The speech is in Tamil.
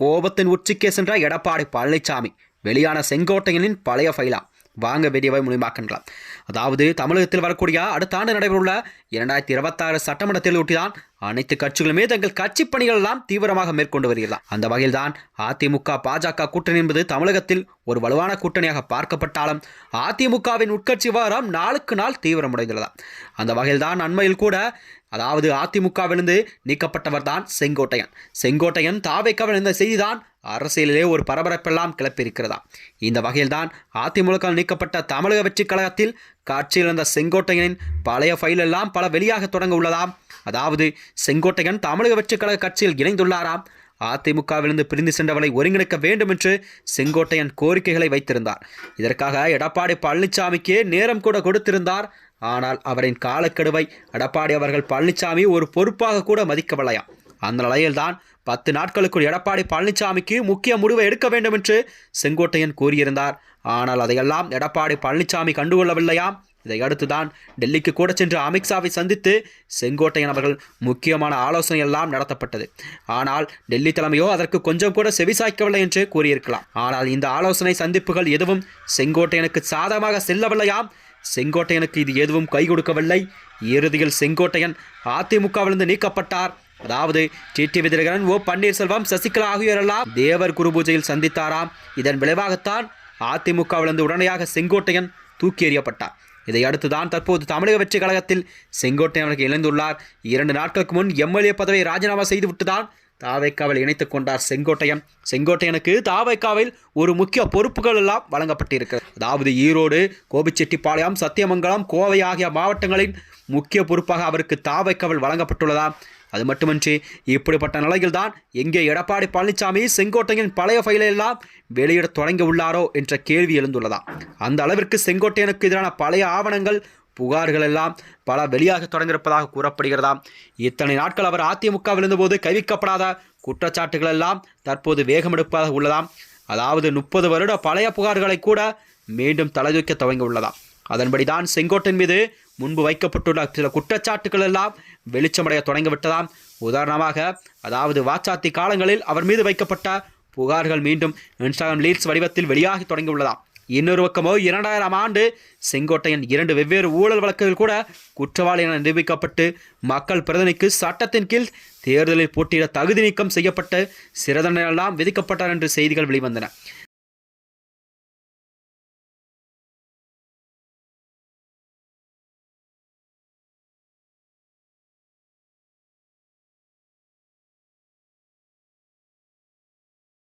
கோபத்தின் உச்சிக்கே சென்ற எடப்பாடி பழனிசாமி வெளியான செங்கோட்டையனின் பழைய ஃபைலா வாங்க வீடியோவை மூலியமாக்கலாம் அதாவது தமிழகத்தில் வரக்கூடிய அடுத்த ஆண்டு நடைபெறவுள்ள இரண்டாயிரத்தி இருபத்தாறு சட்டமன்றத்தில் ஒட்டிதான் அனைத்து கட்சிகளுமே தங்கள் கட்சி பணிகள் எல்லாம் தீவிரமாக மேற்கொண்டு வருகிறார். அந்த வகையில்தான் அதிமுக பாஜக கூட்டணி என்பது தமிழகத்தில் ஒரு வலுவான கூட்டணியாக பார்க்கப்பட்டாலும் அதிமுகவின் உட்கட்சி விவகாரம் நாளுக்கு நாள் தீவிரமடைந்துள்ளதா அந்த வகையில்தான் அண்மையில் கூட அதாவது அதிமுகவிலிருந்து நீக்கப்பட்டவர் தான் செங்கோட்டையன். செங்கோட்டையன் தாவைக்காவில் இருந்த செய்திதான் அரசியலிலே ஒரு பரபரப்பெல்லாம் கிளப்பியிருக்கிறதா இந்த வகையில்தான் அதிமுக நீக்கப்பட்ட தமிழக வெற்றிக் கழகத்தில் காட்சியில் இருந்த செங்கோட்டையனின் பழைய ஃபைல் எல்லாம் பல வெளியாக தொடங்க உள்ளதாம். அதாவது செங்கோட்டையன் தமிழக வெற்றிக் கழக கட்சியில் இணைந்துள்ளாராம். அதிமுகவிலிருந்து பிரிந்து சென்றவளை ஒருங்கிணைக்க வேண்டும் என்று செங்கோட்டையன் கோரிக்கைகளை வைத்திருந்தார். இதற்காக எடப்பாடி பழனிசாமிக்கு நேரம் கூட கொடுத்திருந்தார். ஆனால் அவரின் காலக்கெடுவை எடப்பாடி அவர்கள் பழனிசாமி ஒரு பொறுப்பாக கூட மதிக்கவில்லையாம். அந்த நிலையில்தான் பத்து நாட்களுக்குள் எடப்பாடி பழனிசாமிக்கு முக்கிய முடிவை எடுக்க வேண்டும் என்று செங்கோட்டையன் கூறியிருந்தார். ஆனால் அதையெல்லாம் எடப்பாடி பழனிசாமி கண்டுகொள்ளவில்லையாம் இதையடுத்துதான் டெல்லிக்கு கூட சென்று அமித்ஷாவை சந்தித்து செங்கோட்டையன் அவர்கள் முக்கியமான ஆலோசனை எல்லாம் நடத்தப்பட்டது. ஆனால் டெல்லி தலைமையோ அதற்கு கொஞ்சம் கூட செவிசாய்க்கவில்லை என்று கூறியிருக்கலாம். ஆனால் இந்த ஆலோசனை சந்திப்புகள் எதுவும் செங்கோட்டையனுக்கு சாதகமாக செல்லவில்லையாம் செங்கோட்டையனுக்கு இது எதுவும் கை கொடுக்கவில்லை. இறுதியில் செங்கோட்டையன் அதிமுகவிலிருந்து நீக்கப்பட்டார். அதாவது டிடிவி தினகரன் ஓ பன்னீர்செல்வம் சசிகலா ஆகியோரெல்லாம் தேவர் குரு பூஜையில் சந்தித்தாராம். இதன் விளைவாகத்தான் அதிமுகவிலிருந்து உடனடியாக செங்கோட்டையன் தூக்கி எறியப்பட்டார். இதை அடுத்துதான் தற்போது தமிழக வெற்றி கழகத்தில் செங்கோட்டையன் அவர்கள் இணைந்துள்ளார். இரண்டு நாட்களுக்கு முன் எம்எல்ஏ பதவியை ராஜினாமா செய்துவிட்டுதான் தாவைக்காவில் இணைத்துக் கொண்டார் செங்கோட்டையன். செங்கோட்டையனுக்கு தாவைக்காவில் ஒரு முக்கிய பொறுப்புகள் எல்லாம் வழங்கப்பட்டிருக்கிறது அதாவது ஈரோடு கோபிச்செட்டிப்பாளையம் சத்தியமங்கலம் கோவை ஆகிய மாவட்டங்களின் முக்கிய பொறுப்பாக அவருக்கு தாவைக்காவில் வழங்கப்பட்டுள்ளதாம். அது மட்டுமின்றி இப்படிப்பட்ட நிலையில்தான் எங்கே எடப்பாடி பழனிசாமி செங்கோட்டையின் பழைய ஃபைலை எல்லாம் வெளியிட தொடங்கி உள்ளாரோ என்ற கேள்வி எழுந்துள்ளதா அந்த அளவிற்கு செங்கோட்டையனுக்கு எதிரான பழைய ஆவணங்கள் புகார்கள் எல்லாம் பல வெளியாக தொடங்கியிருப்பதாக கூறப்படுகிறதாம். இத்தனை நாட்கள் அவர் அதிமுகவில் இருந்தபோது கைவிக்கப்படாத குற்றச்சாட்டுகள் எல்லாம் தற்போது வேகமெடுப்பதாக உள்ளதாம். அதாவது முப்பது வருட பழைய புகார்களை கூட மீண்டும் தலைதூக்க துவங்கி உள்ளதாம். அதன்படிதான் செங்கோட்டன் மீது முன்பு வைக்கப்பட்டுள்ள சில குற்றச்சாட்டுகள் எல்லாம் வெளிச்சமடைய தொடங்கிவிட்டதாம். உதாரணமாக அதாவது வாச்சாத்தி காலங்களில் அவர் மீது வைக்கப்பட்ட புகார்கள் மீண்டும் இன்ஸ்டாகிராம் லீட்ஸ் வடிவத்தில் வெளியாகி தொடங்கியுள்ளதாம். இன்னொரு பக்கமோ இரண்டாயிரம் ஆண்டு செங்கோட்டையன் இரண்டு வெவ்வேறு ஊழல் வழக்குகள் கூட குற்றவாளி என நிரூபிக்கப்பட்டு மக்கள் பிரதிநிதிக்கு சட்டத்தின் கீழ் தேர்தலில் போட்டியிட தகுதி நீக்கம் செய்யப்பட்டு சிறதண்டனையெல்லாம் விதிக்கப்பட்டார் என்று செய்திகள் வெளிவந்தன.